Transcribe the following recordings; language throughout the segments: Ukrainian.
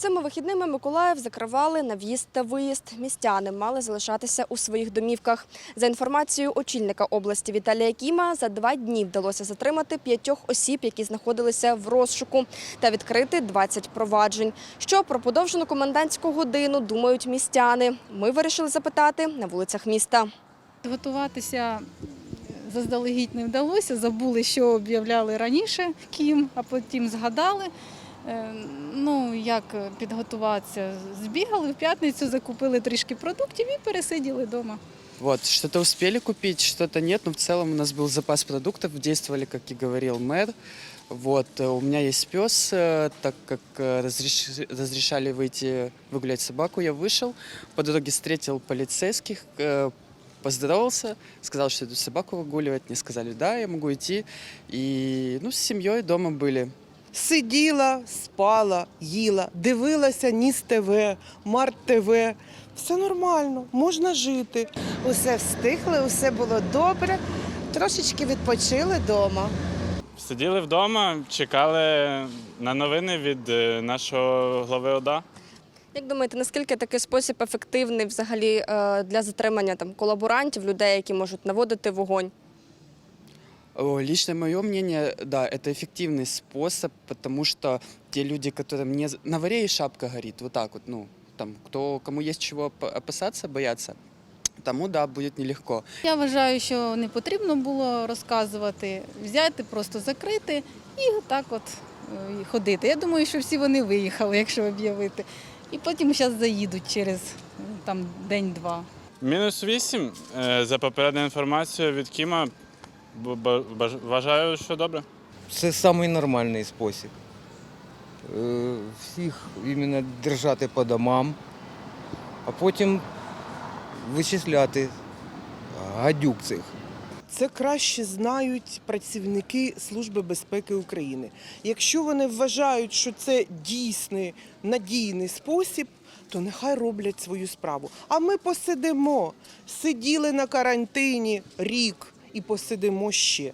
Цими вихідними Миколаїв закривали на в'їзд та виїзд. Містяни мали залишатися у своїх домівках. За інформацією очільника області Віталія Кіма, за два дні вдалося затримати п'ятьох осіб, які знаходилися в розшуку, та відкрити 20 проваджень. Що про подовжену комендантську годину думають містяни? Ми вирішили запитати на вулицях міста. Готуватися заздалегідь не вдалося. Забули, що об'являли раніше Кім, а потім згадали. Е, Ну, як підготуватися? Збігали в п'ятницю, закупили трішки продуктів і пересиділи вдома. Вот, что-то успели купить, что-то нет, но в целом у нас был запас продуктов, действовали, как и говорил мэр. Вот, э, у меня есть пес, э, так как э, разреш- разрешали выйти выгулять собаку, я вышел, по дороге встретил полицейских, э, поздоровался, сказал, что иду собаку выгуливать, мне сказали, да, я могу идти, и, ну, с семьей дома были. Сиділа, спала, їла, дивилася Ніс ТВ, Март ТВ. Все нормально, можна жити. Усе встигли, усе було добре. Трошечки відпочили вдома. Сиділи вдома, чекали на новини від е, нашого глави ОДА. Як думаєте, наскільки такий спосіб ефективний взагалі е, для затримання там колаборантів, людей, які можуть наводити вогонь? О, Лично мое мнение, да, это эффективный способ, потому что те люди, которым не... з- На варе и шапка горит, вот так вот, ну, там, кто, кому есть чего оп- опасаться, бояться, тому, да, будет нелегко. Я вважаю, що не потрібно було розказувати, взяти, просто закрити і так от е, і ходити. Я думаю, що всі вони виїхали, якщо об'явити. І потім зараз заїдуть через е, там день-два. Мінус 8. е, За попередньою інформацією від Кіма. Вважаю, що добре. Це самий нормальний спосіб. Е, Всіх іменно держати по домам, а потім вичисляти гадюк цих. Це краще знають працівники Служби безпеки України. Якщо вони вважають, що це дійсний надійний спосіб, то нехай роблять свою справу. А ми посидимо. Сиділи на карантині рік і посидимо ще.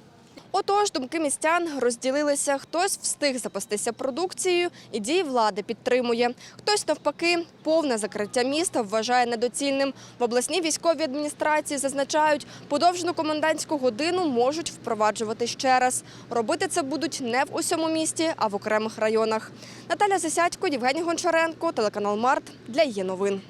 Отож, думки містян розділилися. Хтось встиг запастися продукцією і дії влади підтримує. Хтось навпаки повне закриття міста вважає недоцільним. В обласній військовій адміністрації зазначають, подовжену комендантську годину можуть впроваджувати ще раз. Робити це будуть не в усьому місті, а в окремих районах. Наталя Засядько, Євгеній Гончаренко, телеканал Март для її новин.